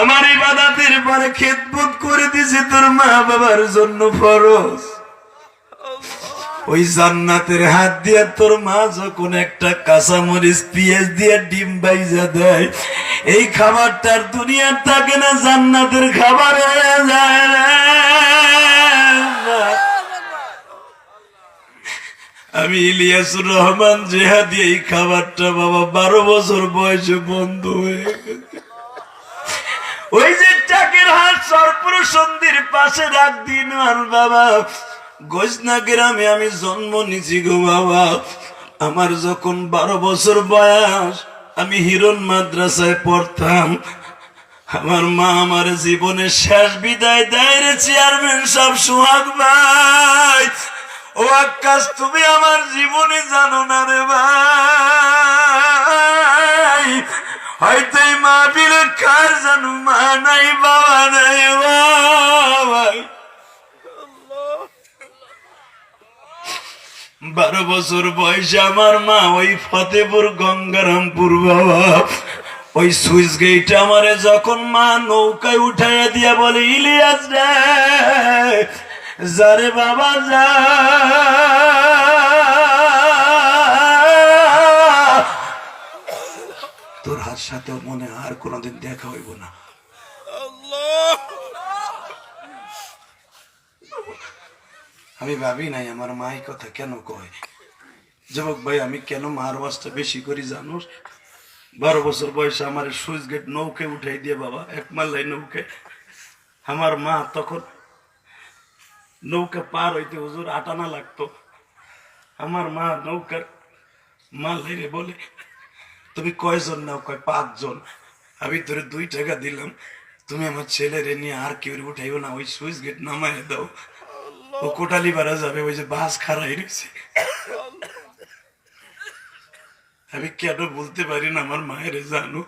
আমার ইবাদতের পরে খেদমত করে দিছে তোর মা বাবার জন্য ফরজ। ওই জান্নাতের হাত দিয়ে তোর মা যখন একটা কাঁচামরিচ, পেঁয়াজ দিয়ে ডিম বাইজা দেয়, এই খাবারটার দুনিয়ার থাকে না, জান্নাতের খাবার আমি ইলিয়াসুর রহমান জেহাদি এই খাবারটা বাবা বারো বছর বয়সে বন্ধ হয়ে গেছে। ওই যে টাকের হাট সরপুর সন্ধির পাশে রাখ দিন আর বাবা। গজনা গ্রামে আমি জন্ম নিছি গো বাবা। আমার যখন বারো বছর বয়স, আমি হিরণ মাদ্রাসায় পড়তাম। আমার মা আমার জীবনের শেষ বিদায় দেয় রে চেয়ারম্যান সব সোহাগ ভাই। ও আকাশ, তুমি আমার জীবনে জানো না রে ভাই। হয়তো এই কার জানো? মা নাই বাবা, নাই ভাই বারো বছর বয়সে আমার মা, ওই ফতেপুর, গঙ্গারামপুর বাবা। ওই সুইচ গেট আমারে যখন মা নৌকায় উঠাইয়া দিয়া বলে, ইলিয়াস রে, যারে বাবা যা। তোর হাত সাথে মনে আর কোনোদিন দেখা হইব না। আমি ভাবি নাই আমার মা এই কথা কেন কয়? যুবক ভাই আমি কেন মার ওয়াজটা বেশি করি জানো বারো বছর বয়সে আমার সুইচ গেট নৌকে উঠাই দিয়ে বাবা এক মাল্লাই নৌকে আমার মা তখন নৌকা পার হইতে হুজুর আটানা লাগতো। আমার মা নৌকার মাল্লাই রে বলে তুমি কয়জন নাও? কয় পাঁচজন। আমি তোরে দুই টাকা দিলাম। তুমি আমার ছেলেরে নিয়ে আর কেউ উঠাইও না, ওই সুইচ গেট নামাই দাও। ও কোটালি বাড়া যাবে, ওই যে বাস খারাই রয়েছে আমি কেন বলতে পারি না, আমার মায়ের জানো?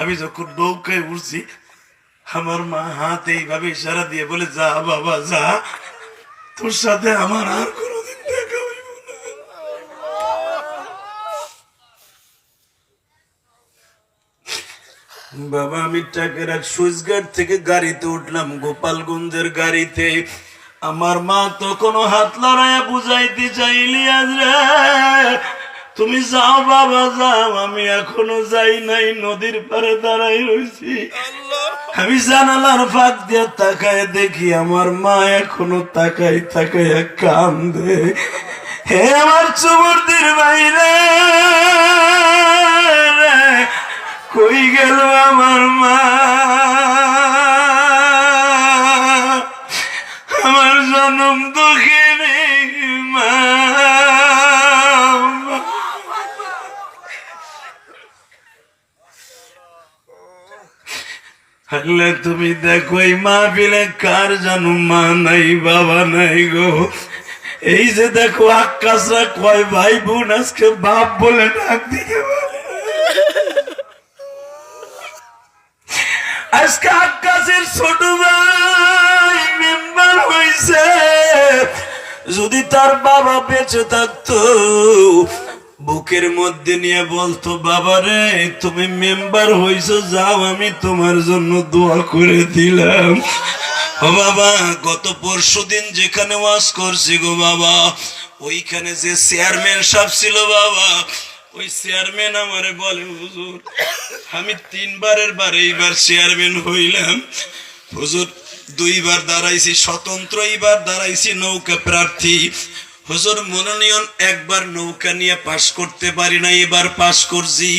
আমি যখন নৌকায় উঠছি আমার মা হাত এইভাবে ইশারা দিয়ে বলে, যা বাবা, যা। তোর সাথে আমার আর কোনোদিন দেখা হইব না বাবা, আমি টাকের এক থেকে গাড়িতে উঠলাম, গোপালগঞ্জের গাড়িতে। আমার মা তখনও হাত লড়াইয়া বুঝাইতে চাইলি, আজ তুমি যাও বাবা, যাও। আমি এখনও যাই নাই, নদীর পারে দাঁড়াই রয়েছি আমি জানালার ফাঁক দিয়ে তাকায় দেখি, আমার মা এখনও তাকাই তাকায় কান্দে। হে আমার চুমুরদির বাইরে কই গেল আমার মা। আমার জনম দুঃখিনী মা। হলে তুমি দেখো এই মা বিলে কার জানো মা নাই, বাবা নাই গো। এই যে দেখো আকাশরা কয় ভাই বোন, আজকে বাপ বলে ডাক দিয়ে বলে। আজকে আকাশের ছোট মেম্বার হয়েছে যদি তার বাবা বেঁচে থাকতো, বুকের মধ্যে নিয়ে বলতো, বাবা রে, তুমি মেম্বার হইছো, যাও, আমি তোমার জন্য দোয়া করে দিলাম। ও বাবা, গত পরশু দিন যেখানে ওয়াজ করছি গো বাবা, ওইখানে যে চেয়ারম্যান সাহেব ছিল বাবা ওই চেয়ারম্যান আমারে বলে হুজুর, আমি তিনবারের বার এইবার চেয়ারম্যান হইলাম। হুজুর, দুইবার দাঁড়াইছি, স্বতন্ত্র এইবার দাঁড়াইছি নৌকা প্রার্থী। হুজুর, মনোনয়ন একবার নৌকা নিয়ে পাশ করতে পারি না এবার পাশ করছি।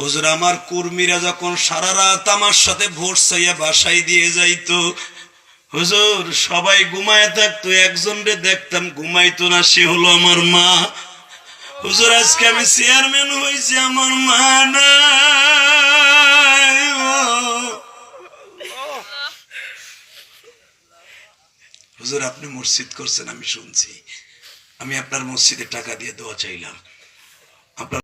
হুজুর, আমার কর্মীরা যখন সারা রাত আমার সাথে ভোট চাইয়া বাসায় দিয়ে যাইতো। হুজুর, সবাই ঘুমায় থাকতো, একজন রে দেখতাম, ঘুমাইতো না, সে হলো আমার মা। হুজুর, আজকে আমি চেয়ারম্যান হয়েছি আমার মা নাই হুজুর, আপনি মসজিদ করছেন, আমি শুনছি। আমি আপনার মসজিদে টাকা দিয়ে দোয়া চাইলাম। আপনার